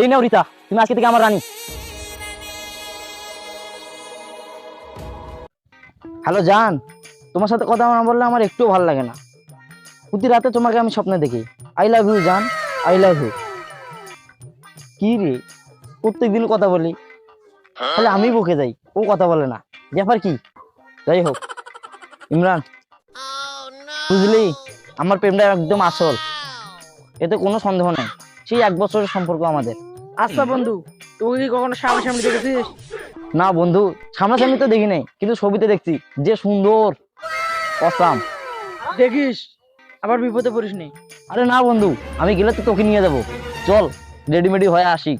এই নাও রিতা তুমি আজকে থেকে আমার রানী। হ্যালো জান তোমার সাথে কথা না বললে আমার একটুও ভালো লাগে না। প্রতি রাতে তোমাকে আমি স্বপ্নে দেখি। আই লাভ ইউ জান আই লাভ ইউ কি রে প্রত্যেকদিন কথা বলি। তাহলে আমি বকে যাই ও কথা বলে না। ব্যাপার কি? যাই হোক। ইমরান বুঝলি? আমার প্রেমটা একদম আসল। এতে কোনো সন্দেহ নেই। সেই এক বছরের সম্পর্ক আমাদের। আচ্ছা বন্ধু তুই কি কখনো সামনাসামনি দেখেছিস? না বন্ধু সামনাসামনি তো দেখি নাই কিন্তু ছবিতে দেখছি। যে সুন্দর অসাম। দেখিস আবার বিপদে পড়িস নি। আরে না বন্ধু আমি গেলে তো তোকে নিয়ে যাব। চল রেডিমেডি হয়ে আসি।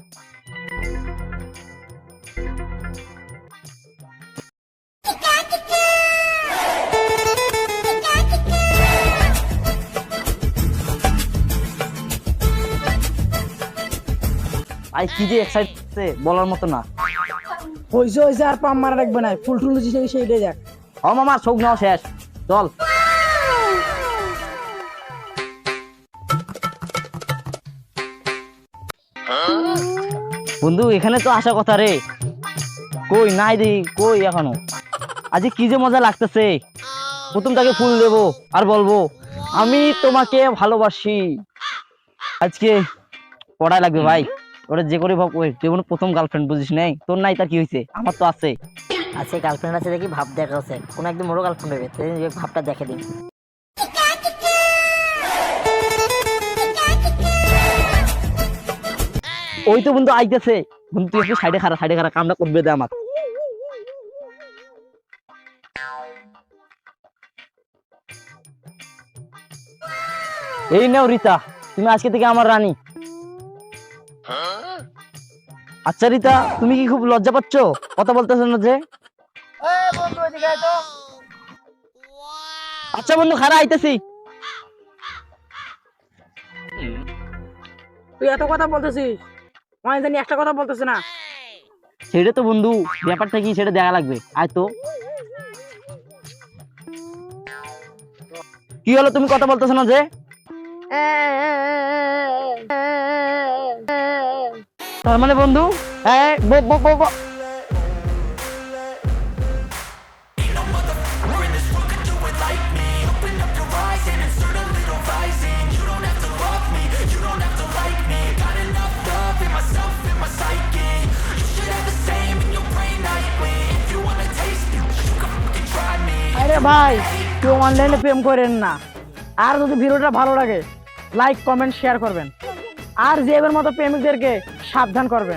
আই কি যে এক্সাইট বলার মতো না। হইছে হইছে আর পাম মারা রাখবে না। ফুল টুল হচ্ছে সেইটাই দেখ। ও মামা শোক নাও শেষ। চল। বন্ধু এখানে তো আসা কথা রে। কই নাই দেখি কই এখনও? আজ কি যে মজা লাগতেছে। প্রথম তাকে ফুল দেব আর বলব আমি তোমাকে ভালোবাসি। আজকে পড়াই লাগবে ভাই। ওরা যে করে ভাব ওই জীবনে প্রথম গার্লফ্রেন্ড বুঝিস নাই? তোর নাই তার কি হয়েছে আমার তো আছে। আছে গার্লফ্রেন্ড আছে দেখি ভাব দেখা আছে কোন একদিন মোরো গার্লফ্রেন্ড হবে তাই এই ভাবটা দেখে দিন ওই তো বন্ধু আইতেছে। বন্ধু তুই একটু সাইডে খারা সাইডে খারা কামটা করবে দে আমার। এই নাও রিতা তুমি আজকে থেকে আমার রানী। আচ্ছা রিতা তুমি কি খুব লজ্জা পাচ্ছ? কথা বলতেছো না যে? আচ্ছা বন্ধু খারা আইতেছি। তুই এত কথা বলতেছিস? আমি জানি একটা কথা বলতেছে না। সেটা তো বন্ধু ব্যাপারটা কি সেটা দেখা লাগবে। আয় তো। কি হলো তুমি কথা বলতেছো না যে? তার মানে বন্ধু হ্যাঁ ভাই, কেউ অনলাইনে প্রেম করেন না। আর যদি ভিডিওটা ভালো লাগে লাইক কমেন্ট শেয়ার করবেন। আর যে এবার মতো প্রেমিকদেরকে সাবধান করবেন।